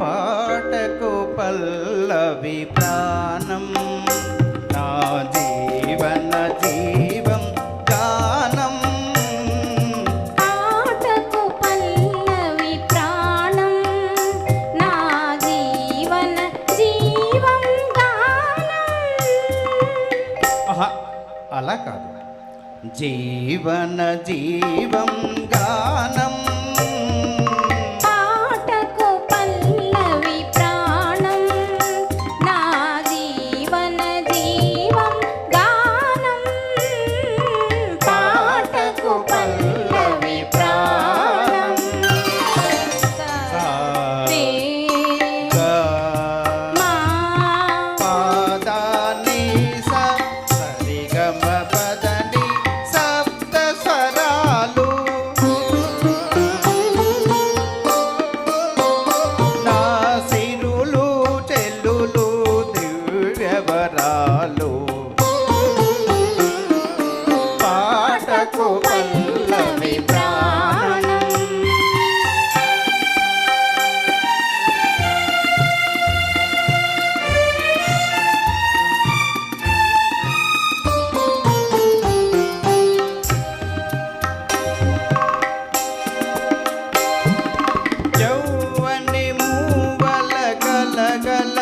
పాటకు పల్లవి ప్రాణం నా జీవన జీవం గానం. పాటకు పల్లవి ప్రాణం నా జీవన జీవం గానం. అలా కాదు. జీవన జీవం గానం. ಮಗಳ